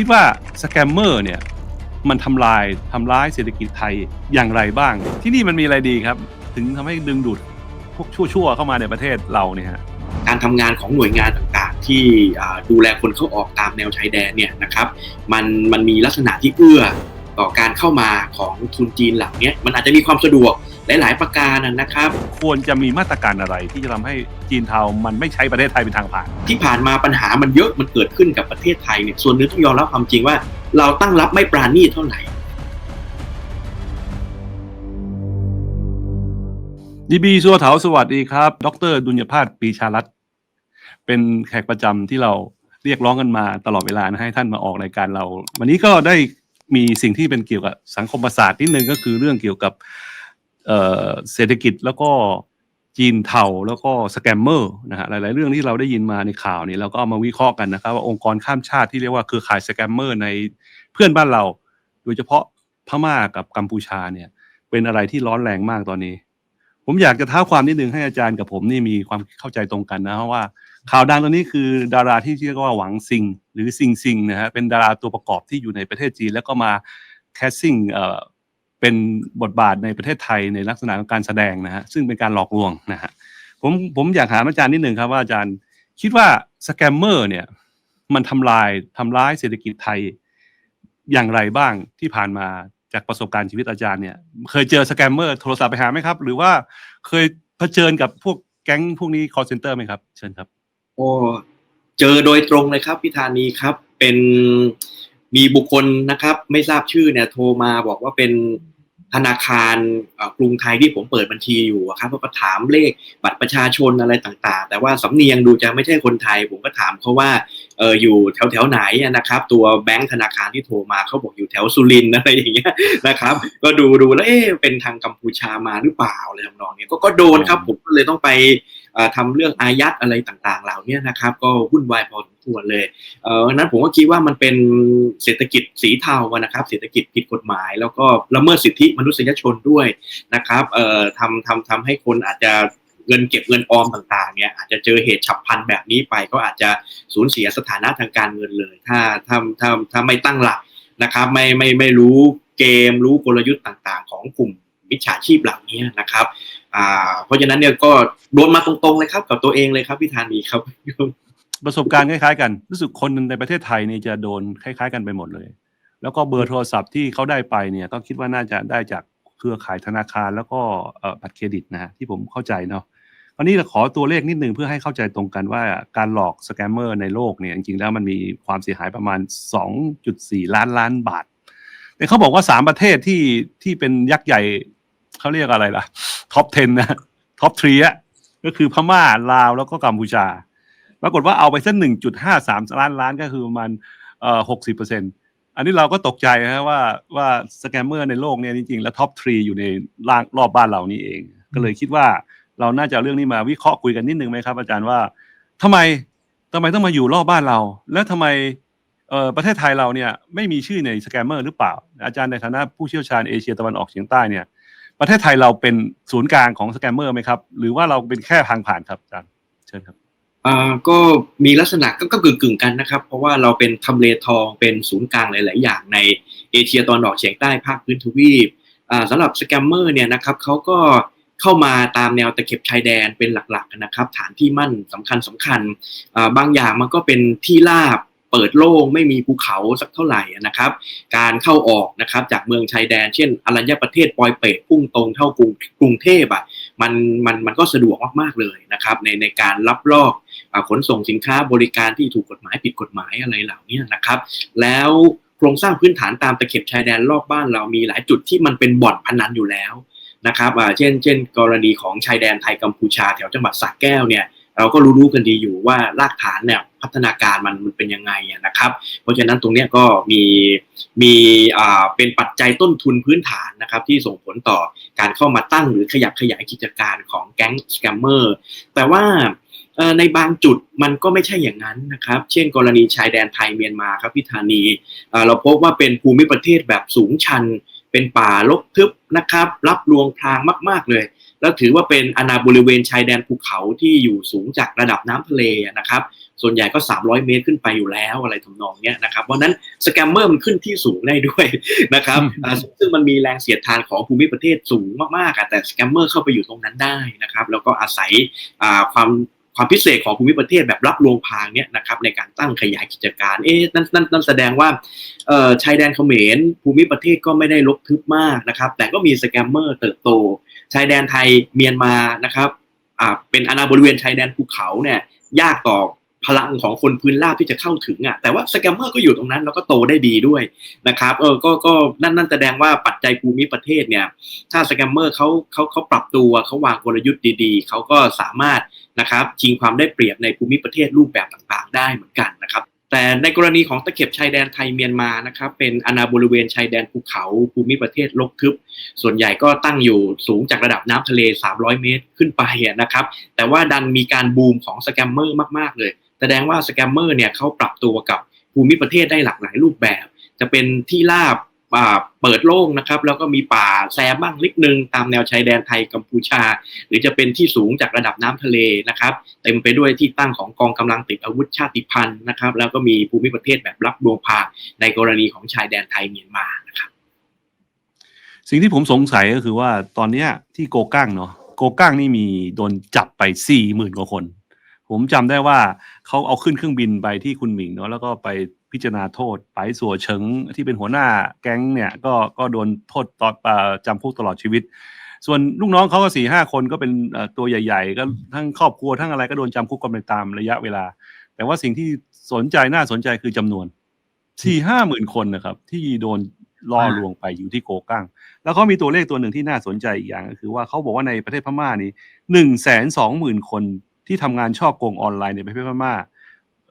คิดว่าสแกมเมอร์เนี่ยมันทำลายทำร้ายเศรษฐกิจไทยอย่างไรบ้าง ที่นี่มันมีอะไรดีครับ ถึงทำให้ดึงดูดพวกชั่วๆเข้ามาในประเทศเราเนี่ยฮะการทำงานของหน่วยงานต่างๆ ที่ดูแลคนเข้าออกตามแนวชายแดนเนี่ยนะครับมันมันมีลักษณะที่เอื้อต่อการเข้ามาของทุนจีนเหล่านี้มันอาจจะมีความสะดวก หลาย ๆ ประการนะครับ ควรจะมีมาตรการอะไรที่จะทำให้จีนเทามันไม่ใช้ประเทศไทยเป็นทางผ่าน ที่ผ่านมาปัญหามันเยอะมันเกิดขึ้นกับประเทศไทยเนี่ยส่วนหนึงต้องยอมรับความจริงว่า เราตั้งรับไม่ปราณีตเท่าไหร่ ดีบีสัวเถาสวัสดีครับ ดรดุลยภาสปีชารัตน์เป็นแขกประจำที่เราเรียกร้องกันมาตลอดเวลานะให้ท่านมาออกรายการเรา วันนี้ก็ได้มีสิ่งที่เป็นเกี่ยวกับสังคมศาสตร์นิดนึงก็คือเรื่องเกี่ยวกับ เศรษฐกิจแล้วก็จีนเทาแล้วก็สแกมเมอร์นะฮะหลาย ๆ เรื่องที่เราได้ยินมาในข่าวนี้เราก็เอามาวิเคราะห์กันนะครับว่าองค์กรข้ามชาติที่เรียกว่าคือขายสแกมเมอร์ในเพื่อนบ้านเรา โดยเฉพาะพม่ากับกัมพูชาเนี่ยเป็นอะไรที่ร้อนแรงมากตอนนี้ ผมอยากจะท้าความนิดนึงให้อาจารย์กับผมนี่มีความเข้าใจตรงกันนะเพราะว่า ข่าวดังตอนนี้คือดาราที่เรียกว่าหวังซิง หรือซิงซิงนะฮะเป็นดาราตัวประกอบที่อยู่ในประเทศจีน แล้วก็มาแคสซิ่ง เป็นบทบาทในประเทศไทยในลักษณะของการแสดงนะฮะซึ่งเป็นการหลอกลวงนะฮะผมผมอยากถามอาจารย์นิดหนึ่งครับว่าอาจารย์คิดว่าสแกมเมอร์เนี่ยมันทำลายทำร้ายเศรษฐกิจไทยอย่างไรบ้างที่ผ่านมาจากประสบการณ์ชีวิตอาจารย์เนี่ย เคยเจอสแกมเมอร์โทรศัพท์ไปหาไหมครับ หรือว่าเคยเผชิญกับพวกแก๊งพวกนี้ call center ไหมครับ เชิญครับ โอ้เจอโดยตรงเลยครับพิธานีครับ เป็น มีบุคคลนะครับ ไม่ทราบชื่อเนี่ยโทรมาบอกว่าเป็นธนาคารกรุงไทยที่ผมเปิดบัญชีอยู่ครับก็ถามเลขบัตรประชาชนอะไรต่างๆ แต่ว่าสำเนียงดูจะไม่ใช่คนไทย ผมก็ถามเขาว่าเอออยู่แถวแถวๆไหนนะครับ ตัวแบงค์ธนาคารที่โทรมาเขาบอกอยู่แถวสุรินทร์อะไรอย่างเงี้ยนะครับ ก็ดูดูแล้วเอ๊ะเป็นทางกัมพูชามาหรือเปล่าอะไรทำนองเนี้ยก็ก็โดนครับ ผมก็เลยต้องไปเอ่อทำเรื่องอายัดอะไรต่างๆ เหล่านี้นะครับ ก็วุ่นวายพอสม ควรเลยเออนั้นผมก็คิดว่ามันเป็นเศรษฐกิจสีเทาะนะครับ เศรษฐกิจผิดกฎหมาย แล้วก็ละเมิดสิทธิมนุษยชนด้วยนะครับเอ่อทำทำทำให้คนอาจจะเงินเก็บเงินออมต่างๆเนี่ยอาจจะเจอเหตุฉับพลันแบบนี้ไป ก็อาจจะสูญเสียสถานะทางการเงินเลย ถ้าถ้าถ้าถ้าไม่ตั้งหลักนะครับ ไม่ไม่ไม่รู้เกมรู้กลยุทธ์ต่างๆ ของกลุ่มมิจฉาชีพเหล่านี้นะครับ อ่า เพราะฉะนั้นเนี่ยก็โดนมาตรงๆเลยครับกับตัวเองเลยครับพี่ธานีครับ ประสบการณ์คล้ายๆกัน รู้สึกคนในประเทศไทยนี่จะโดนคล้ายๆ กันไปหมดเลย แล้วก็เบอร์โทรศัพท์ที่เขาได้ไปเนี่ยก็คิดว่าน่าจะได้จากเครือข่ายธนาคารแล้วก็บัตรเครดิตนะฮะที่ผมเข้าใจเนาะคราวนี้ขอตัวเลขนิดนึงเพื่อให้เข้าใจตรงกันว่าการหลอกสแกมเมอร์ในโลกเนี่ยจริงๆแล้วมันมีความเสียหายประมาณ 2.4 ล้านล้านบาท แต่เขาบอกว่าสามประเทศที่ที่เป็นยักษ์ใหญ่เขาเรียกอะไรล่ะท็อป 10 นะท็อปทรีอะก็คือพม่าลาวแล้วก็กัมพูชา ปรากฏว่าเอาไปสักหนึ่งจุดห้าสามล้านล้านก็คือประมันหกสิบเปอร์เซ็นตอันนี้เราก็ตกใจนะว่าว่าสแกมเมอร์ในโลกเนี่ยจริงๆ แล้วท็อปทรีอยู่ในล่างรอบบ้านเรานี่เอง ก็เลยคิดว่าเราน่าจะเรื่องนี้มาวิเคราะห์คุยกันนิดนึงไหมครับ อาจารย์ว่าทำไมทำไมต้องมาอยู่รอบบ้านเรา แล้วทำไมเอ่อประเทศไทยเราเนี่ยไม่มีชื่อในสแกมเมอร์หรือเปล่า อาจารย์ในฐานะผู้เชี่ยวชาญเอเชียตะวันออกเฉียงใต้เนี่ยประเทศไทยเราเป็นศูนย์กลางของสแกมเมอร์ไหมครับ หรือว่าเราเป็นแค่ทางผ่านครับอาจารย์เชิญครับ อ่าก็มีลักษณะก็ก็กึ่งกึ่งๆกันนะครับ เพราะว่าเราเป็นทำเลทองเป็นศูนย์กลางหลาย ๆ อย่างในเอเชียตะวันออกเฉียงใต้ภาคพื้นทวีปอ่าสำหรับสแกมเมอร์เนี่ยนะครับเขาก็เข้ามาตามแนวตะเข็บชายแดนเป็นหลัก ๆ นะครับ ฐานที่มั่นสำคัญสำคัญอ่าบางอย่างมันก็เป็นที่ราบเปิดโล่งไม่มีภูเขาสักเท่าไหร่นะครับ การเข้าออกนะครับจากเมืองชายแดน เช่นอรัญญประเทศปอยเปตพุ่งตรงเท่ากรุงกรุงเทพอะมันมันมันก็สะดวกมากๆเลยนะครับในในการรับลอก ขนส่งสินค้าบริการที่ถูกกฎหมายผิดกฎหมายอะไรเหล่านี้นะครับ แล้วโครงสร้างพื้นฐานตามตะเข็บชายแดนรอบบ้านเรามีหลายจุดที่มันเป็นบ่อนพนันอยู่แล้วนะครับเช่น เช่น กรณีของชายแดนไทยกัมพูชาแถวจังหวัดสระแก้วเนี่ยเราก็รู้ๆกันดีอยู่ว่ารากฐานเนี่ยพัฒนาการมันมันเป็นยังไงนะครับ เพราะฉะนั้นตรงนี้ก็มีมีอ่าเป็นปัจจัยต้นทุนพื้นฐานนะครับ ที่ส่งผลต่อการเข้ามาตั้งหรือขยับขยายกิจการของแก๊งสแกมเมอร์แต่ว่า ในบางจุดมันก็ไม่ใช่อย่างนั้นนะครับ เช่น กรณีชายแดนไทยเมียนมาครับพี่ธานีเอ่อเราพบว่าเป็นภูมิประเทศแบบสูงชัน เป็นป่ารกทึบนะครับ รับรวงพรางมาก ๆ เลย แล้วถือว่าเป็นอาณาบริเวณชายแดนภูเขาที่อยู่สูงจากระดับน้ำทะเลนะครับ ส่วนใหญ่ก็ 300 เมตรขึ้นไปอยู่แล้วอะไรทำนองเนี้ยนะครับ เพราะฉะนั้นสแกมเมอร์มันขึ้นที่สูงได้ด้วยนะครับอ่าซึ่งซึ่งมันมีแรงเสียดทานของภูมิประเทศสูงมากๆอะแต่สแกมเมอร์เข้าไปอยู่ตรงนั้นได้นะครับ แล้วก็อาศัยอ่าความ ความพิเศษของภูมิประเทศแบบรับลวงพางเนี่ยนะครับในการตั้งขยายกิจการเอ๊ะนั่นนั่นนั่นแสดงว่าชายแดนเขมรภูมิประเทศก็ไม่ได้ลบทึบมากนะครับ แต่ก็มีสแกมเมอร์เติบโต ชายแดนไทยเมียนมานะครับอ่าเป็นอาณาบริเวณชายแดนภูเขาเนี่ยยากต่อ พลังของคนพื้นราบที่จะเข้าถึงอะแต่ว่าสแกมเมอร์ก็อยู่ตรงนั้นแล้วก็โตได้ดีด้วยนะครับเออก็ก็นั่นนั่นแสดงว่าปัจจัยภูมิประเทศเนี่ยถ้าสแกมเมอร์เขาเขาเขาปรับตัวเขาวางกลยุทธ์ดีๆเขาก็สามารถนะครับชิงความได้เปรียบในภูมิประเทศรูปแบบต่างๆ ได้เหมือนกันนะครับแต่ในกรณีของตะเข็บชายแดนไทยเมียนมานะครับเป็นอาณาบริเวณชายแดนภูเขาภูมิประเทศลกทึบ ส่วนใหญ่ก็ตั้งอยู่สูงจากระดับน้ำทะเล 300 เมตรขึ้นไปนะครับ แต่ว่าดันมีการบูมของสแกมเมอร์มาก ๆ เลย แสดงว่าสแกมเมอร์เนี่ยเขาปรับตัวกับภูมิประเทศได้หลากหลายรูปแบบ จะเป็นที่ราบเปิดโล่งนะครับ แล้วก็มีป่าแซมบ้างนิดนึง ตามแนวชายแดนไทยกัมพูชา หรือจะเป็นที่สูงจากระดับน้ำทะเลนะครับ เต็มไปด้วยที่ตั้งของกองกำลังติดอาวุธชาติพันธุ์นะครับ แล้วก็มีภูมิประเทศแบบรับดวงพาในกรณีของชายแดนไทยเมียนมานะครับสิ่งที่ผมสงสัยก็คือว่าตอนเนี้ยที่โกกั้งเนาะโกกั้งนี่มีโดนจับไปสี่หมื่นกว่าคน ผมจำได้ว่าเขาเอาขึ้นเครื่องบินไปที่คุณหมิงเนาะแล้วก็ไปพิจารณาโทษ ไปสัวเฉิงที่เป็นหัวหน้าแก๊งเนี่ยก็ก็โดนโทษตอดอ่าจำคุกตลอดชีวิต ส่วนลูกน้องเขาก็สี่ห้าคนก็เป็นตัวใหญ่ ๆ ก็ทั้งครอบครัวทั้งอะไรก็โดนจำคุกกันไปตามระยะเวลา แต่ว่าสิ่งที่สนใจน่าสนใจคือจำนวนสี่ห้าหมื่นคนนะครับ ที่โดนล่อลวงไปอยู่ที่โกกั้ง แล้วเขามีตัวเลขตัวหนึ่งที่น่าสนใจอีกอย่างก็คือว่าเขาบอกว่าในประเทศพม่านี้หนึ่งแสนสองหมื่นคน ที่ทำงานชอบโกงออนไลน์ในประเทศพม่า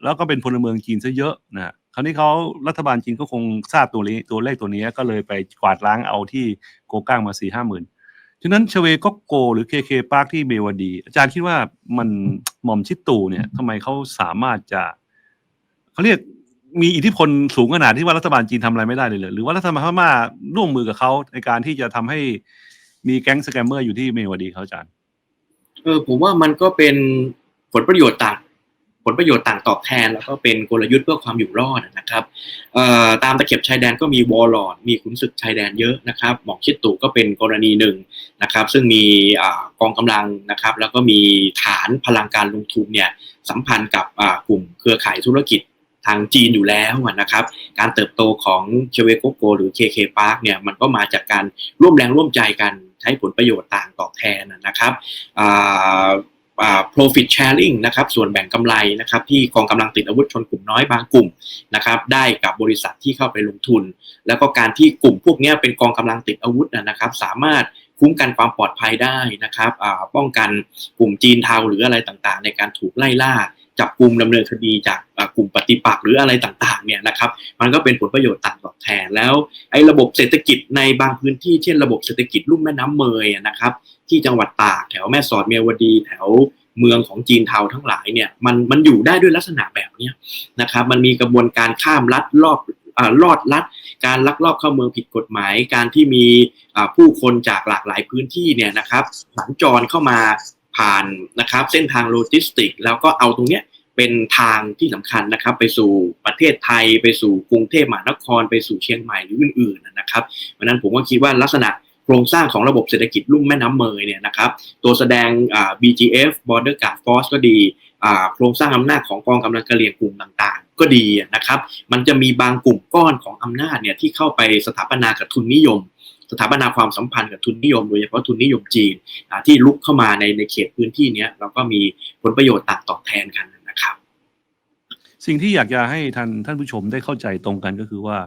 แล้วก็เป็นพลเมืองจีนซะเยอะนะคราวนี้เขารัฐบาลจีนก็คงทราบตัวเลขตัวเลขตัวนี้ก็เลยไปกวาดล้างเอาที่โกกั้งมาสี่ห้าหมื่นฉะนั้นชเวก็โก หรือเคเคปาร์คที่เมวดี อาจารย์คิดว่ามันหม่อมชิดตู่เนี่ยทำไมเขาสามารถจะเขาเรียกมีอิทธิพลสูงขนาดที่ว่ารัฐบาลจีนทำอะไรไม่ได้เลยหรอหรือว่ารัฐบาลพม่าร่วมมือกับเขาในการที่จะทำให้มีแก๊งสแกมเมอร์อยู่ที่เมวดีเขาอาจารย์ ออผมว่ามันก็เป็นผลประโยชน์ต่างผลประโยชน์ต่างตอบแทน แล้วก็เป็นกลยุทธ์เพื่อความอยู่รอดนะครับตามตะเข็บชายแดนก็มีวอลลอดมีขุนศึกชายแดนเยอะนะครับหมอกชิดตู่ก็เป็นกรณีหนึ่งนะครับ ซึ่งมีกองกำลังนะครับ แล้วก็มีฐานพลังการลงทุนเนี่ยสัมพันธ์กับกลุ่มเครือข่ายธุรกิจ ทางจีนอยู่แล้วนะครับ การเติบโตของเชเวโกโกหรือ KK Park เนี่ยมันก็มาจากการร่วมแรงร่วมใจกันใช้ผลประโยชน์ต่างตอบแทนนะครับ profit sharing นะครับ ส่วนแบ่งกำไรนะครับ ที่กองกำลังติดอาวุธชนกลุ่มน้อยบางกลุ่มนะครับ ได้กับบริษัทที่เข้าไปลงทุน แล้วก็การที่กลุ่มพวกนี้เป็นกองกำลังติดอาวุธนะครับ สามารถคุ้มกันความปลอดภัยได้นะครับป้องกันกลุ่มจีนเทาหรืออะไรต่างๆ ในการถูกไล่ล่า จับกลุ่มดำเนินคดีจากกลุ่มปฏิปักษ์หรืออะไรต่างๆเนี่ยนะครับ มันก็เป็นผลประโยชน์ต่างตอบแทนแล้วไอ้ระบบเศรษฐกิจในบางพื้นที่เช่นระบบเศรษฐกิจลุ่มแม่น้ำเมยนะครับ ที่จังหวัดตากแถวแม่สอดเมียวดีแถวเมืองของจีนเทาทั้งหลายเนี่ยมันมันอยู่ได้ด้วยลักษณะแบบนี้นะครับ มันมีกระบวนการข้ามลัดรอบอ่าลอดลัด การลักลอบเข้าเมืองผิดกฎหมาย การที่มีผู้คนจากหลากหลายพื้นที่เนี่ยนะครับสัญจรเข้ามา ผ่านนะครับเส้นทางโลจิสติก แล้วก็เอาตรงเนี้ยเป็นทางที่สำคัญนะครับ ไปสู่ประเทศไทย ไปสู่กรุงเทพมหานคร ไปสู่เชียงใหม่หรืออื่นๆนะครับเพราะนั้นผมก็คิดว่าลักษณะโครงสร้างของระบบเศรษฐกิจลุ่มแม่น้ำเมยเนี่ยนะครับตัวแสดง BGF Border Guard Force ก็ดีโครงสร้างอำนาจของกองกำลังกะเหรี่ยงกลุ่มต่างๆ ก็ดีนะครับ มันจะมีบางกลุ่มก้อนของอำนาจเนี่ยที่เข้าไปสถาปนากับทุนนิยม สถาปนาความสัมพันธ์กับทุนนิยมโดยเฉพาะทุนนิยมจีนที่ลุกเข้ามาในในเขตพื้นที่นี้ยแล้วก็มีผลประโยชน์ต่างตอบแทนกันนะครับ สิ่งที่อยากจะให้ท่านท่านผู้ชมได้เข้าใจตรงกันก็คือว่า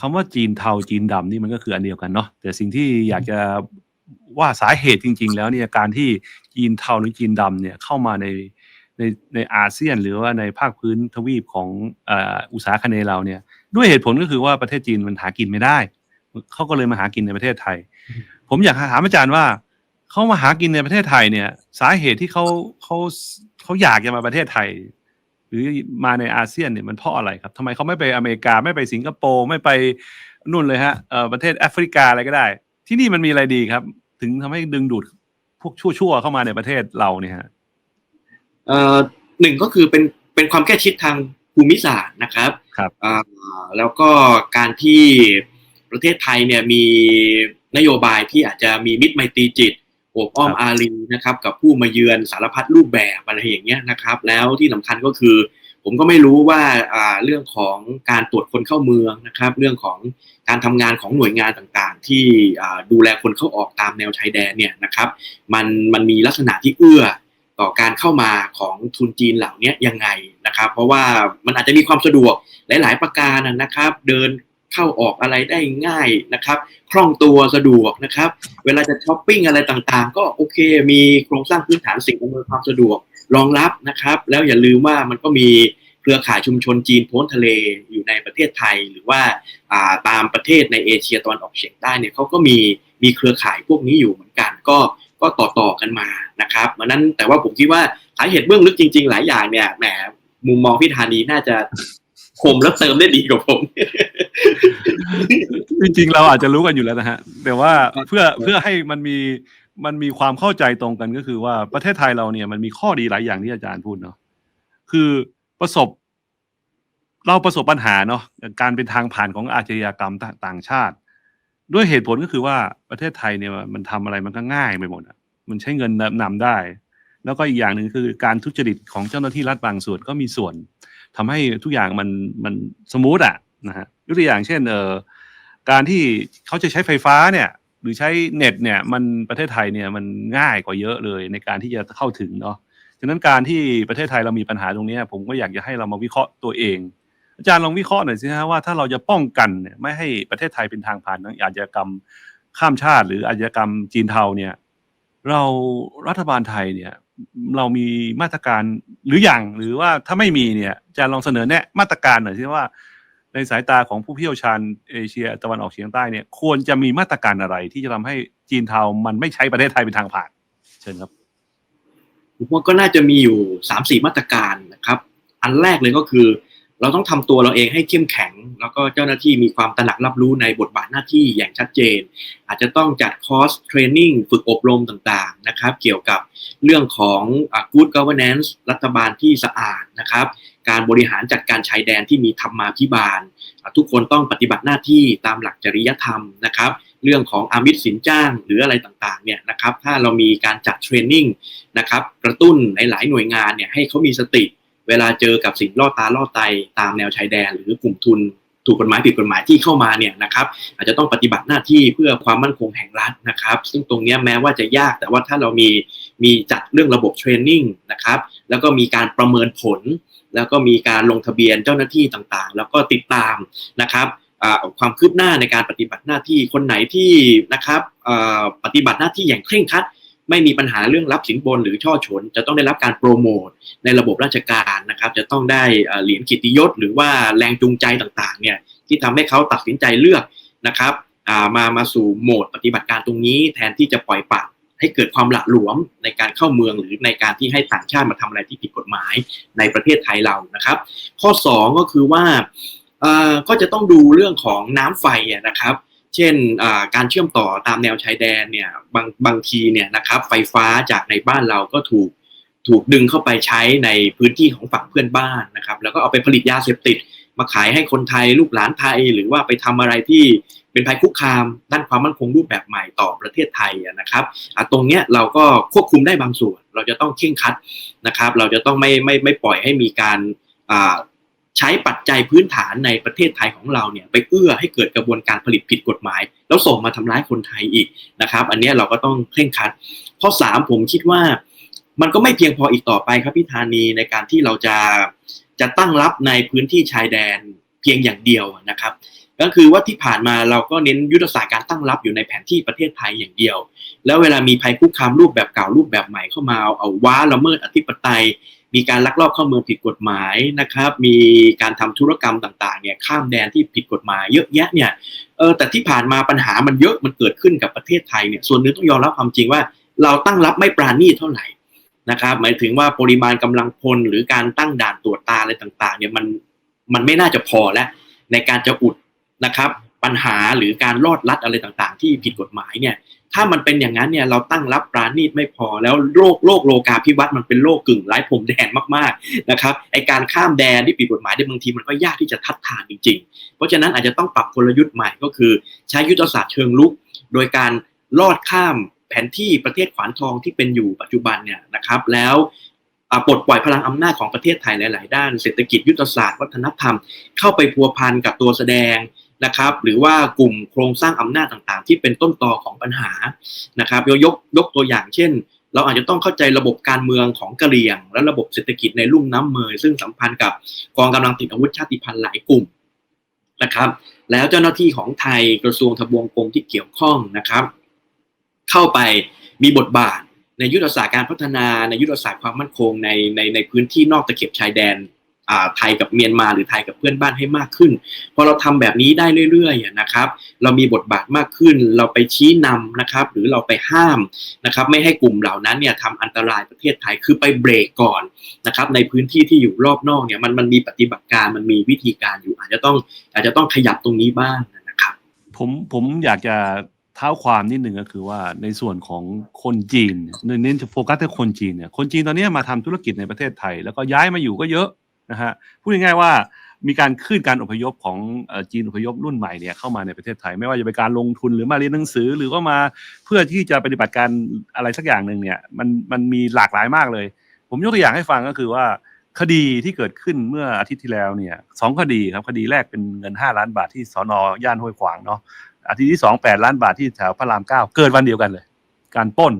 คำว่าจีนเทาจีนดำนี่มันก็คืออันเดียวกันเนาะแต่สิ่งที่อยากจะว่าสาเหตุจริง ๆ แล้วเนี่ยการที่จีนเทาหรือจีนดำเนี่ยเข้ามาในในในอาเซียนหรือว่าในภาคพื้นทวีปของอ,อุตสาคเนเราเนี่ยด้วยเหตุผลก็คือว่าประเทศจีนมันหากินไม่ได้ เขาก็เลยมาหากินในประเทศไทย ผมอยากถามอาจารย์ว่าเขามาหากินในประเทศไทยเนี่ย สาเหตุที่เขาเขาเขาอยากจะมาประเทศไทย หรือมาในอาเซียนเนี่ยมันเพราะอะไรครับทำไมเขาไม่ไปอเมริกาไม่ไปสิงคโปร์ไม่ไปนู่นเลยฮะเอ่อประเทศแอฟริกาอะไรก็ได้ ที่นี่มันมีอะไรดีครับ ถึงทำให้ดึงดูดพวกชั่วๆเข้ามาในประเทศเราเนี่ยฮะเอ่อหนึ่งก็คือเป็นเป็นความแก้ชิดทางภูมิศาสตร์นะครับครับอ่าแล้วก็การที่ ประเทศไทยเนี่ยมีนโยบายที่อาจจะมีมิตรไมตรีจิตโอบอ้อมอารีนะครับ กับผู้มาเยือนสารพัดรูปแบบอะไรอย่างเงี้ยนะครับ แล้วที่สำคัญก็คือ ผมก็ไม่รู้ว่าเรื่องของการตรวจคนเข้าเมืองนะครับ เรื่องของการทำงานของหน่วยงานต่างๆ ที่ดูแลคนเข้าออกตามแนวชายแดนเนี่ยนะครับ มันมันมีลักษณะที่เอื้อต่อการเข้ามาของทุนจีนเหล่านี้ยังไงนะครับ เพราะว่ามันอาจจะมีความสะดวกหลาย ๆ ประการนะครับ เดิน เข้าออกอะไรได้ง่ายนะครับ คล่องตัวสะดวกนะครับ เวลาจะช้อปปิ้งอะไรต่างๆ ก็โอเค มีโครงสร้างพื้นฐานสิ่งอำนวยความสะดวกรองรับนะครับ แล้วอย่าลืมว่ามันก็มีเครือข่ายชุมชนจีนพ้นทะเลอยู่ในประเทศไทย หรือว่าาตามประเทศในเอเชียตะวันออกเฉียงใต้เนี่ยเขาก็มีมีเครือข่ายพวกนี้อยู่เหมือนกันก็ก็ต่อต่อๆกันมานะครับเพราะฉะนั้นแต่ว่าผมคิดว่าสาเหตุเบื้องลึกจริง ๆ หลายอย่างเนี่ยแหมมุมมองพี่ธานีน่าจะคมและเติมได้ดีกว่าผม จริงๆเราอาจจะรู้กันอยู่แล้วนะฮะ แต่ว่าครับเพื่อเพื่อให้มันมีมันมีความเข้าใจตรงกันก็คือว่าประเทศไทยเราเนี่ยมันมีข้อดีหลายอย่างที่อาจารย์พูดเนาะคือประสบ เราประสบปัญหาเนาะการเป็นทางผ่านของอาชญากรรมต่างต่างชาติ ด้วยเหตุผลก็คือว่าประเทศไทยเนี่ยมันทำอะไรมันก็ง่ายไปหมดอะมันใช้เงินนำได้ แล้วก็อีกอย่างหนึ่งคือการทุจริตของเจ้าหน้าที่รัฐบางส่วนก็มีส่วนทำให้ทุกอย่างมันมันสมูทอะนะฮะย กตัวอย่างเช่นเออการที่เขาจะใช้ไฟฟ้าเนี่ย หรือใช้เน็ตเนี่ย มันประเทศไทยเนี่ยมันง่ายกว่าเยอะเลยในการที่จะเข้าถึงเนาะฉะนั้นการที่ประเทศไทยเรามีปัญหาตรงนี้ผมก็อยากจะให้เรามาวิเคราะห์ตัวเอง อาจารย์ลองวิเคราะห์หน่อยสิฮะว่าถ้าเราจะป้องกันเนี่ยไม่ให้ประเทศไทยเป็นทางผ่านของอาชญากรรมข้ามชาติ หรืออาชญากรรมจีนเทาเนี่ย เรารัฐบาลไทยเนี่ย เรามีมาตรการหรืออย่างหรือว่าถ้าไม่มีเนี่ยอาจะลองเสนอแนะมาตรการหน่อยสิว่า ในสายตาของผู้เชี่ยวชาญเอเชียตะวันออกเฉียงใต้เนี่ยควรจะมีมาตรการอะไรที่จะทำให้จีนเทามันไม่ใช้ประเทศไทยเป็นทางผ่าน เชิญครับผมว่าก็น่าจะมีอยู่สามสี่มาตรการนะครับ อันแรกเลยก็คือ เราต้องทำตัวเราเองให้เข้มแข็ง แล้วก็เจ้าหน้าที่มีความตระหนักรับรู้ในบทบาทหน้าที่อย่างชัดเจน อาจจะต้องจัดคอร์สเทรนนิ่งฝึกอบรมต่างๆนะครับ เกี่ยวกับเรื่องของอ่า good governance รัฐบาลที่สะอาดนะครับ การบริหารจัดการชายแดนที่มีธรรมาภิบาล ทุกคนต้องปฏิบัติหน้าที่ตามหลักจริยธรรมนะครับเรื่องของอามิตสินจ้างหรืออะไรต่างๆเนี่ยนะครับถ้าเรามีการจัดเทรนนิ่งนะครับกระตุ้นในหลายหน่วยงานเนี่ยให้เขามีสติ เวลาเจอกับสิ่งล่อตาล่อใจตามแนวชายแดน หรือกลุ่มทุนถูกกฎหมายผิดกฎหมายที่เข้ามาเนี่ยนะครับอาจจะต้องปฏิบัติหน้าที่เพื่อความมั่นคงแห่งรัฐนะครับ ซึ่งตรงนี้แม้ว่าจะยากแต่ว่าถ้าเรามีมีจัดเรื่องระบบเทรนนิ่งนะครับแล้วก็มีการประเมินผล แล้วก็มีการลงทะเบียนเจ้าหน้าที่ต่างๆ แล้วก็ติดตามนะครับความคืบหน้าในการปฏิบัติหน้าที่คนไหนที่นะครับปฏิบัติหน้าที่อย่างเคร่งครัด ไม่มีปัญหาเรื่องรับสินบนหรือช่อฉน จะต้องได้รับการโปรโมทในระบบราชการนะครับ จะต้องได้เหรียญกิติยศ หรือว่าแรงจูงใจต่างๆเนี่ยที่ทำให้เขาตัดสินใจเลือกนะครับมามาสู่โหมดปฏิบัติการตรงนี้แทนที่จะปล่อยปละ ให้เกิดความหละหลวมในการเข้าเมืองหรือในการที่ให้ต่างชาติมาทำอะไรที่ผิดกฎหมายในประเทศไทยเรานะครับ ข้อ 2 ก็คือว่าเออก็จะต้องดูเรื่องของน้ำไฟนะครับเช่นการเชื่อมต่อตามแนวชายแดนเนี่ยบางบางทีเนี่ยนะครับไฟฟ้าจากในบ้านเราก็ถูกถูกดึงเข้าไปใช้ในพื้นที่ของฝั่งเพื่อนบ้านนะครับ แล้วก็เอาไปผลิตยาเสพติด มาขายให้คนไทยลูกหลานไทย หรือว่าไปทำอะไรที่ เป็นภัยคุกคาม ด้านความมั่นคงรูปแบบใหม่ต่อประเทศไทยนะครับตรงเนี้ยเราก็ควบคุมได้บางส่วน เราจะต้องเคร่งครัดนะครับ เราจะต้องไม่ไม่ไม่ปล่อยให้มีการใช้ปัจจัยพื้นฐานในประเทศไทยของเราเนี่ยไปเอื้อให้เกิดกระบวนการผลิตผิดกฎหมาย แล้วส่งมาทำร้ายคนไทยอีกนะครับ อันนี้เราก็ต้องเคร่งครัด ข้อสามผมคิดว่ามันก็ไม่เพียงพออีกต่อไปครับพี่ธานีในการที่เราจะจะตั้งรับในพื้นที่ชายแดนเพียงอย่างเดียวนะครับ ก็คือว่าที่ผ่านมาเราก็เน้นยุทธศาสตร์การตั้งรับอยู่ในแผนที่ประเทศไทยอย่างเดียว แล้วเวลามีภัยคุกคามรูปแบบเก่ารูปแบบใหม่เข้ามาเอาว้าละเมิดอธิปไตย มีการลักลอบเข้าเมืองผิดกฎหมายนะครับ มีการทำธุรกรรมต่างๆเนี่ยข้ามแดนที่ผิดกฎหมายเยอะแยะเนี่ยเออแต่ที่ผ่านมาปัญหามันเยอะมันเกิดขึ้นกับประเทศไทยเนี่ยส่วนนึงต้องยอมรับความจริงว่า เราตั้งรับไม่ปราณีเท่าไหร่นะครับหมายถึงว่าปริมาณกำลังพลหรือการตั้งด่านตรวจตาอะไรต่างๆเนี่ยมันมันไม่น่าจะพอแล้วในการจะอุด นะครับ ปัญหาหรือการลอดลัดอะไรต่างๆ ที่ผิดกฎหมายเนี่ยถ้ามันเป็นอย่างนั้นเนี่ยเราตั้งรับปราณีตไม่พอแล้วโรคโรคโลกาภิวัตน์มันเป็นโรคกึ่งไร้พรมแดนมากๆนะครับไอการข้ามแดนที่ผิดกฎหมายเนี่ยบางทีมันก็ยากที่จะทัดทานจริง ๆ เพราะฉะนั้นอาจจะต้องปรับกลยุทธ์ใหม่ก็คือ ใช้ยุทธศาสตร์เชิงลุก โดยการลอดข้ามแผนที่ประเทศขวานทองที่เป็นอยู่ปัจจุบันเนี่ยนะครับแล้วปลดปล่อยพลังอำนาจของประเทศไทยหลาย ๆ ด้านเศรษฐกิจยุทธศาสตร์วัฒนธรรมเข้าไปพัวพันกับตัวแสดง นะครับ หรือว่ากลุ่มโครงสร้างอำนาจต่างๆ ที่เป็นต้นตอของปัญหานะครับยกยกยกตัวอย่างเช่น เราอาจจะต้องเข้าใจระบบการเมืองของกะเหรี่ยง และระบบเศรษฐกิจในลุ่มน้ำเมยซึ่งสัมพันธ์กับกองกำลังติดอาวุธชาติพันธุ์หลายกลุ่มนะครับ แล้วเจ้าหน้าที่ของไทยกระทรวงทบวงกรมที่เกี่ยวข้องนะครับ เข้าไปมีบทบาทในยุทธศาสตร์การพัฒนาในยุทธศาสตร์ความมั่นคงในในในพื้นที่นอกตะเข็บชายแดน ไทยกับเมียนมาหรือไทยกับเพื่อนบ้านให้มากขึ้น พอเราทำแบบนี้ได้เรื่อยๆนะครับ เรามีบทบาทมากขึ้น เราไปชี้นำนะครับ หรือเราไปห้ามนะครับ ไม่ให้กลุ่มเหล่านั้นเนี่ยทำอันตรายประเทศไทยคือไปเบรกก่อนนะครับ ในพื้นที่ที่อยู่รอบนอกเนี่ยมันมันมีปฏิบัติการมันมีวิธีการอยู่ อาจจะต้องอาจจะต้องขยับตรงนี้บ้างนะครับ ผมผมอยากจะเท้าความนิดหนึ่งก็คือว่าในส่วนของคนจีนเน้นเน้นจะโฟกัสที่คนจีนเนี่ยคนจีนตอนนี้มาทำธุรกิจในประเทศไทย แล้วก็ย้ายมาอยู่ก็เยอะ นะฮะพูดง่ายๆว่ามีการขึ้นการอพยพของจีนอพยพรุ่นใหม่เนี่ยเข้ามาในประเทศไทย ไม่ว่าจะเป็นการลงทุนหรือมาเรียนหนังสือหรือว่ามาเพื่อที่จะปฏิบัติการอะไรสักอย่างหนึ่งเนี่ยมันมันมีหลากหลายมากเลย ผมยกตัวอย่างให้ฟังก็คือว่าคดีที่เกิดขึ้นเมื่ออาทิตย์ที่แล้วเนี่ยสองคดีครับคดีแรกเป็นเงินห้าล้านบาทที่สอนอย่านห้วยขวางเนาะอาทิตย์ที่สองแปดล้านบาทที่แถวพระรามเก้าเกิดวันเดียวกันเลย การปล้น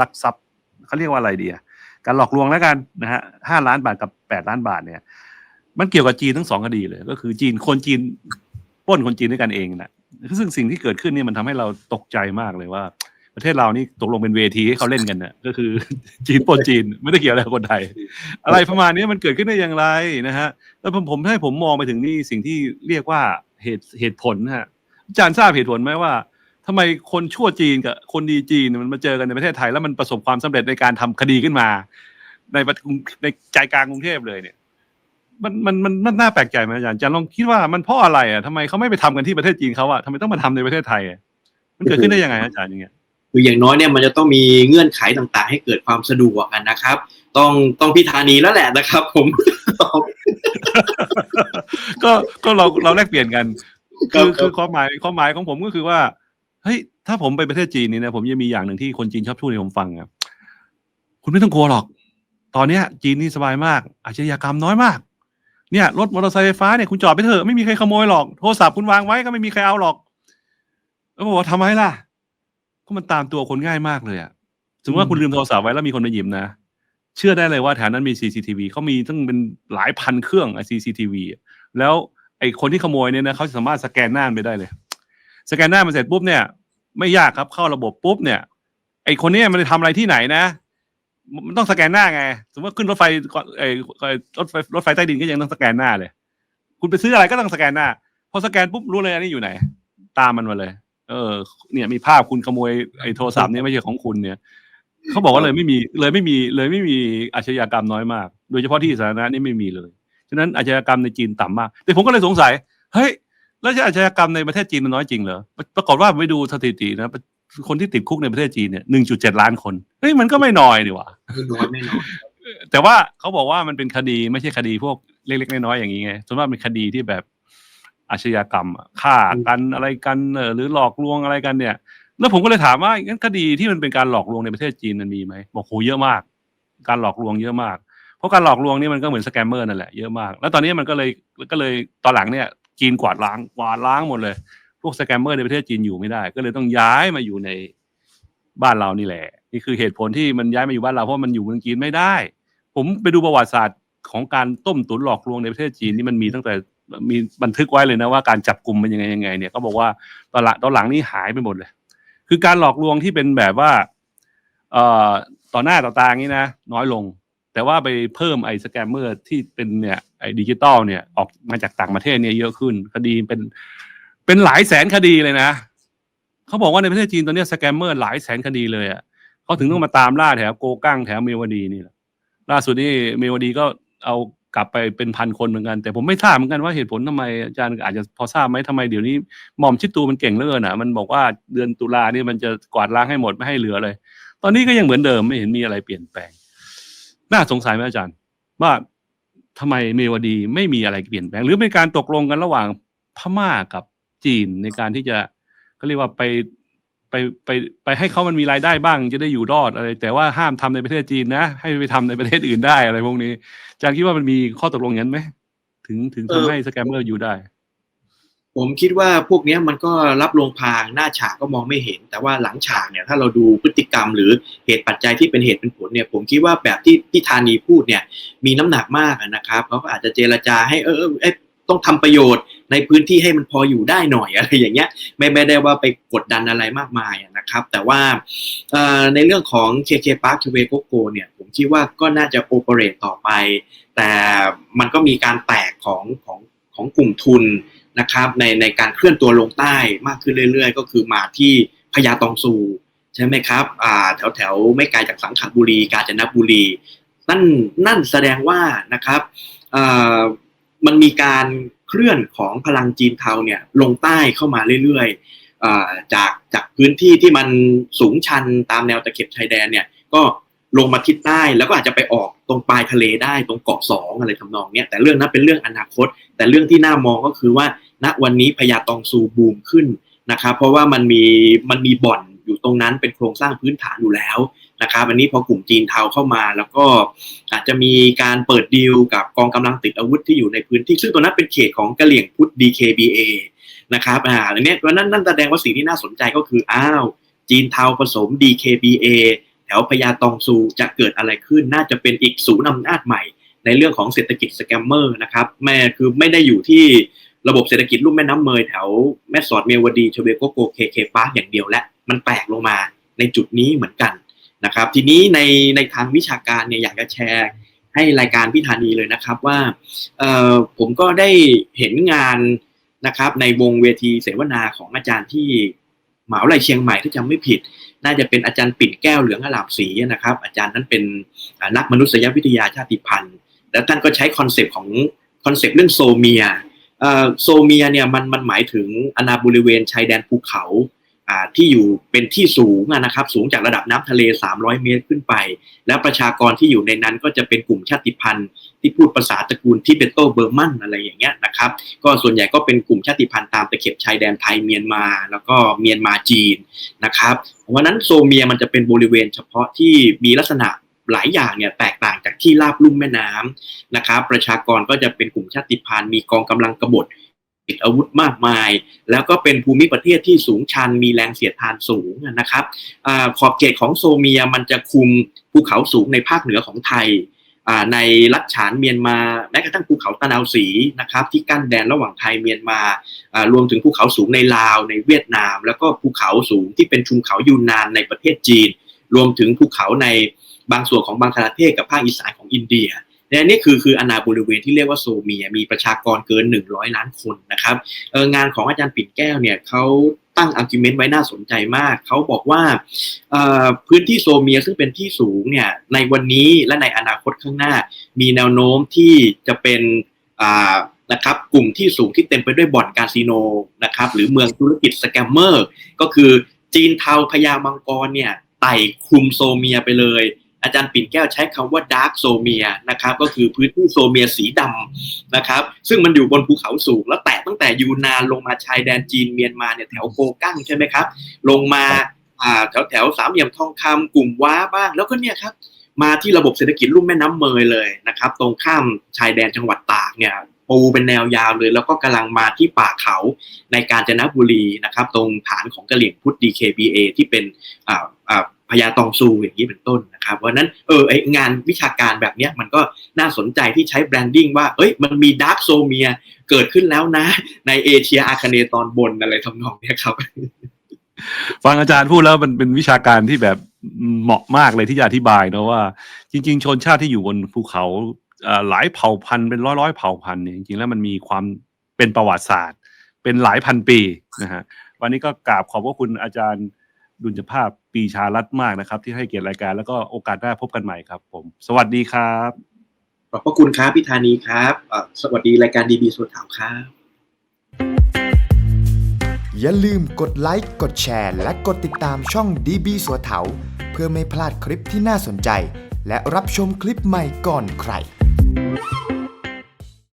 ลักทรัพย์เขาเรียกว่าอะไรดีอะ การหลอกลวงแล้วกันนะฮะห้าล้านบาทกับแปดล้านบาทเนี่ย มันเกี่ยวกับจีนทั้งสองคดีเลย ก็คือจีนคนจีนป้นคนจีนด้วยกันเองนะซึ่งสิ่งที่เกิดขึ้นเนี่ยมันทำให้เราตกใจมากเลยว่า ประเทศเรานี่ตกลงเป็นเวทีให้เขาเล่นกันน่ะก็คือจีนป้นจีนไม่ได้เกี่ยวอะไรกับคนไทย อะไรประมาณนี้มันเกิดขึ้นได้อย่างไรนะฮะแล้วผมผมให้ผมมองไปถึงนี่สิ่งที่เรียกว่าเหตุเหตุผลนะฮะอาจารย์ทราบเหตุผลไหมว่า ทำไมคนชั่วจีนกับคนดีจีนเนี่ยมันมาเจอกันในประเทศไทยแล้วมันประสบความสำเร็จในการทำคดีขึ้นมา ในประในใจกลางกรุงเทพเลยเนี่ย มันมันมันมันน่าแปลกใจไหมอาจารย์อาจารย์ลองคิดว่ามันเพราะอะไรอะทำไมเขาไม่ไปทำกันที่ประเทศจีนเขาอะทำไมต้องมาทำในประเทศไทยอะมันเกิดขึ้นได้ยังไงอาจารย์อย่างเงี้ยคืออย่างน้อยเนี่ยมันจะต้องมีเงื่อนไขต่างๆ ให้เกิดความสะดวกกันนะครับ ต้องต้องพิธานีแล้วแหละนะครับ ผม ก็ก็เราเราแลกเปลี่ยนกันครัคืบอคือความหมายความหมายของผมก็คือว่า เฮ้ยถ้าผมไปประเทศจีนนี่นะผมจะมีอย่างหนึ่งที่คนจีนชอบพูดให้ผมฟังครับคุณไม่ต้องกลัวหรอก ตอนเนี้ย จีนนี่สบายมาก อาชญากรรมน้อยมาก เนี่ยรถมอเตอร์ไซค์ไฟฟ้าเนี่ยคุณจอดไปเถอะไม่มีใครขโมยหรอกโทรศัพท์คุณวางไว้ก็ไม่มีใครเอาหรอกแล้วบอกว่าทำไมล่ะก็มันตามตัวคนง่ายมากเลยอะสมมติว่าคุณลืมโทรศัพท์ไว้แล้วมีคนมาหยิบนะเชื่อได้เลยว่าแถวนั้นมี CCTV เขามีตั้งเป็นหลายพันเครื่องไอ้ CCTV อะแล้วไอ้คนที่ขโมยเนี่ยนะเขาสามารถสแกนหน้ามันไปได้เลย สแกนหน้ามันเสร็จปุ๊บเนี่ย ไม่ยากครับเข้าระบบปุ๊บเนี่ยไอคนเนี้มันจะทำอะไรที่ไหนนะ มันต้องสแกนหน้าไง สมมติว่าขึ้นรถไฟก่อนไอรถไฟรถไฟใต้ดินก็ยังต้องสแกนหน้าเลย คุณไปซื้ออะไรก็ต้องสแกนหน้าพอสแกนปุ๊บรู้เลยอันนี้อยู่ไหน ตามมันมาเลย เออ เนี่ยมีภาพคุณขโมยไอโทรศัพท์เนี่ยไม่ใช่ของคุณเนี่ยเขาบอกว่าเลยไม่มีเลยไม่มีเลยไม่มีอาชญากรรมน้อยมาก โดยเฉพาะที่สาธารณะนี่ไม่มีเลย ฉะนั้นอาชญากรรมในจีนต่ำมาก แต่ผมก็เลยสงสัย เฮ้ย แล้วอาชญากรรมในประเทศจีนมันน้อยจริงเหรอ ปรากฏว่าไปดูสถิตินะ คนที่ติดคุกในประเทศจีนเนี่ยหนึ่งจุดเจ็ดล้านคน เฮ้ยมันก็ไม่น้อยนี่หว่าไม่น้อยไม่น้อย แต่ว่าเขาบอกว่ามันเป็นคดีไม่ใช่คดีพวกเล็กๆน้อยๆอย่างนี้ไงส่วนมากเป็นคดีที่แบบอาชญากรรมอะฆ่ากันอะไรกันเออหรือหลอกลวงอะไรกันเนี่ย แล้วผมก็เลยถามว่างั้นคดีที่มันเป็นการหลอกลวงในประเทศจีนมันมีไหมบอกโหเยอะมาก การหลอกลวงเยอะมาก เพราะการหลอกลวงนี่มันก็เหมือนสแกมเมอร์นั่นแหละเยอะมาก แล้วตอนนี้มันก็เลยก็เลยตอนหลังเนี่ย จีนกวาดล้างกวาดล้างหมดเลย พวกสแกมเมอร์ในประเทศจีนอยู่ไม่ได้ ก็เลยต้องย้ายมาอยู่ในบ้านเรานี่แหละ นี่คือเหตุผลที่มันย้ายมาอยู่บ้านเราเพราะมันอยู่เมืองจีนไม่ได้ ผมไปดูประวัติศาสตร์ของการต้มตุ๋นหลอกลวงในประเทศจีนนี่มันมีตั้งแต่มีบันทึกไว้เลยนะว่าการจับกลุ่มมันยังไงยังไง เนี่ยก็บอกว่าตอนหลังตอนหลังนี่หายไปหมดเลย คือการหลอกลวงที่เป็นแบบว่า เอ่อต่อหน้าต่อตาอย่างนี้นะน้อยลง แต่ว่าไปเพิ่มไอ้สแกมเมอร์ที่เป็นเนี่ยไอ้ดิจิตอลเนี่ยออกมาจากต่างประเทศเนี่ยเยอะขึ้น คดีเป็นเป็นหลายแสนคดีเลยนะเขาบอกว่าในประเทศจีนตอนนี้สแกมเมอร์หลายแสนคดีเลยอะเขาถึงต้องมาตามล่าแถวโกกั้งแถวเมวดีนี่แหละล่าสุดนี่เมวดีก็เอากลับไปเป็นพันคนเหมือนกัน แต่ผมไม่ทราบเหมือนกันว่าเหตุผลทำไมอาจารย์อาจจะพอทราบไหมทำไมเดี๋ยวนี้หม่อมชิดตูมันเก่งเหลือเกินอะมันบอกว่าเดือนตุลานี่มันจะกวาดล้างให้หมดไม่ให้เหลือเลย ตอนนี้ก็ยังเหมือนเดิมไม่เห็นมีอะไรเปลี่ยนแปลง น่าสงสัยไหมอาจารย์ ว่าทำไมเมวดีไม่มีอะไรเปลี่ยนแปลง หรือเป็นการตกลงกันระหว่างพม่ากับจีนในการที่จะก็เรียกว่าไปไปไปไปให้เขามันมีรายได้บ้าง จะได้อยู่รอดอะไร แต่ว่าห้ามทำในประเทศจีนนะ ให้ไปทำในประเทศอื่นได้อะไรพวกนี้อาจารย์คิดว่ามันมีข้อตกลงอย่างนั้นไหมถึงถึงทำให้สแกมเมอร์อยู่ได้ ผมคิดว่าพวกนี้มันก็รับลงพางหน้าฉากก็มองไม่เห็น แต่ว่าหลังฉากเนี่ยถ้าเราดูพฤติกรรมหรือเหตุปัจจัยที่เป็นเหตุเป็นผลเนี่ยผมคิดว่าแบบที่ที่ธานีพูดเนี่ยมีน้ำหนักมากนะครับเขาก็อาจจะเจรจาให้เออเออเอยต้องทำประโยชน์ในพื้นที่ให้มันพออยู่ได้หน่อยอะไรอย่างเงี้ยไม่ไม่ได้ว่าไปกดดันอะไรมากมายนะครับ แต่ว่าในเรื่องของ KK Park to w a y g o g o เนี่ยผมคิดว่าก็น่าจะโอเปเรตต่อไป แต่มันก็มีการแตกของของของกลุ่มทุน นะครับในในการเคลื่อนตัวลงใต้มากขึ้นเรื่อยๆ ก็คือมาที่พญาตองซูใช่ไหมครับอ่าแถวแถวไม่ไกลจากสังขบุรี กาญจนบุรี นั่นนั่นแสดงว่านะครับอ่ามันมีการเคลื่อนของพลังจีนเทาเนี่ยลงใต้เข้ามาเรื่อยๆอจากจากพื้นที่ที่มันสูงชันตามแนวตะเข็บชายแดนเนี่ยก็ลงมาทิศใต้แล้วก็อาจจะไปออกตรงปลายทะเลได้ตรงเกาะสองอะไรทำนองเนี้ยแต่เรื่องนั้นเป็นเรื่องอนาคต แต่เรื่องที่น่ามองก็คือว่า ณวันนี้พญาตองซูบูมขึ้นนะครับ เพราะว่ามันมีมันมีบ่อนอยู่ตรงนั้นเป็นโครงสร้างพื้นฐานอยู่แล้วนะครับอันนี้พอกลุ่มจีนเทาเข้ามา แล้วก็อาจจะมีการเปิดดีลกับกองกำลังติดอาวุธที่อยู่ในพื้นที่ ซึ่งตัวนั้นเป็นเขตของกะเหลี่ยงพุทธ DKBA นะครับอ่าอันเนี้ยวันนั้นนั่นแสดงว่าสิ่งที่น่าสนใจก็คืออ้าวจีนเทาผสม DKBA แถวพญาตองซูจะเกิดอะไรขึ้น น่าจะเป็นอีกศูนย์อำนาจใหม่ ในเรื่องของเศรษฐกิจสแกมเมอร์นะครับแม่คือไม่ได้อยู่ที่ ระบบเศรษฐกิจลุ่มแม่น้ำเมยแถวแม่สอดเมียวดีเชเวโกโกเคเคปาร์กอย่างเดียวและมันแตกลงมาในจุดนี้เหมือนกันนะครับ ทีนี้ในในทางวิชาการเนี่ยอยากจะแชร์ให้รายการพิธานีเลยนะครับว่าผมก็ได้เห็นงานนะครับในวงเวทีเสวนาของอาจารย์ที่มหาวิทยาลัยเชียงใหม่ถ้าจำไม่ผิด น่าจะเป็นอาจารย์ปิ่นแก้วเหลืองอลามศรีนะครับ อาจารย์นั้นเป็นนักมนุษยวิทยาชาติพันธุ์ แล้วท่านก็ใช้คอนเซปต์ของคอนเซปต์เรื่องโซเมีย โซเมียเนี่ยมันมันหมายถึงอนาบริเวณชายแดนภูเขาที่อยู่เป็นที่สูงนะครับสูงจากระดับน้ำทะเล 300 เมตรขึ้นไป แล้วประชากรที่อยู่ในนั้นก็จะเป็นกลุ่มชาติพันธุ์ ที่พูดภาษาตระกูลทิเบโตเบอร์มันอะไรอย่างเงี้ยนะครับก็ส่วนใหญ่ก็เป็นกลุ่มชาติพันธุ์ตามตะเข็บชายแดนไทยเมียนมา แล้วก็เมียนมาจีนนะครับเพราะฉะนั้นโซเมียมันจะเป็นบริเวณเฉพาะที่มีลักษณะ หลายอย่างเนี่ยแตกต่างจากที่ราบลุ่มแม่น้ำนะครับประชากรก็จะเป็นกลุ่มชาติพันธุ์มีกองกำลังกบฏติดอาวุธมากมาย แล้วก็เป็นภูมิประเทศที่สูงชันมีแรงเสียดทานสูงนะครับอขอบเขตของโซเมียมันจะคุมภูเขาสูงในภาคเหนือของไทยในรัฐฉานเมียนมาแม้กระทั่งภูเขาตะนาวสีนะครับที่กั้นแดนระหว่างไทยเมียนมารวมถึงภูเขาสูงในลาวในเวียดนาม แล้วก็ภูเขาสูงที่เป็นชุมเขายูนนานในประเทศจีน รวมถึงภูเขาใน บางส่วนของบังคลาเทศกับภาคอีสานของอินเดียเนี่ยนี่คือคืออนาบริเวณที่เรียกว่าโซเมียมีประชากรเกิน 100 ล้านคนนะครับเอองานของอาจารย์ปิ่นแก้วเนี่ยเขาตั้งอาร์กิวเมนต์ไว้น่าสนใจมาก เขาบอกว่าพื้นที่โซเมียซึ่งเป็นที่สูงเนี่ยในวันนี้และในอนาคตข้างหน้า มีแนวโน้มที่จะเป็นนะครับกลุ่มที่สูงที่เต็มไปด้วยบ่อนคาสิโนนะครับหรือเมืองธุรกิจสแกมเมอร์ก็คือจีนเทาพญามังกรเนี่ยไต่คุมโซเมียไปเลย อาจารย์ปิ่นแก้วใช้คำว่าดาร์กโซเมียนะครับก็คือพื้นที่โซเมียสีดำนะครับซึ่งมันอยู่บนภูเขาสูง แล้วแตะตั้งแต่ยูนานลงมาชายแดนจีนเมียนมาเนี่ยแถวโกกั้งใช่ไหมครับ ลงมาแถวแถวสามเหลี่ยมทองคำกลุ่มว้าบ้าง แล้วก็เนี่ยครับมาที่ระบบเศรษฐกิจลุ่มแม่น้ำเมยเลยนะครับตรงข้ามชายแดนจังหวัดตากเนี่ยปูเป็นแนวยาวเลย แล้วก็กำลังมาที่ป่าเขาในกาญจนบุรีนะครับตรงฐานของกะเหลี่ยงพุทธ DKBA ที่เป็นอ่าอ่า พญาตองซูอย่างนี้เป็นต้นนะครับเพราะนั้นเออไองานวิชาการแบบเนี้ยมันก็น่าสนใจที่ใช้แบรนดิ้งว่าเอ้ยมันมีดาร์กโซเมียเกิดขึ้นแล้วนะ ในเอเชียอาคเนตอนบนอะไรทำนองเนี้ยครับ ฟังอาจารย์พูดแล้วมันเป็นวิชาการที่แบบเหมาะมากเลยที่จะอธิบายนะว่า จริง ๆ ชนชาติที่อยู่บนภูเขาหลายเผ่าพันธุ์เป็นร้อยร้อยๆเผ่าพันธุ์เนี่ยจริงๆแล้วมันมีความเป็นประวัติศาสตร์ เป็นหลายพันปีนะฮะวันนี้ก็กราบขอบพระคุณอาจารย์ดุลยภาพปีชารัตน์มากนะครับ ที่ให้เกียรติรายการแล้วก็โอกาสหน้าพบกันใหม่ครับ ผม สวัสดีครับ ขอบพระคุณครับพี่ธานีครับเอ่อสวัสดีรายการดีบีสุดถาวครับอย่าลืมกดไลค์กดแชร์ และกดติดตามช่อง DB สัวเถาเพื่อไม่พลาดคลิปที่น่าสนใจ และรับชมคลิปใหม่ก่อนใคร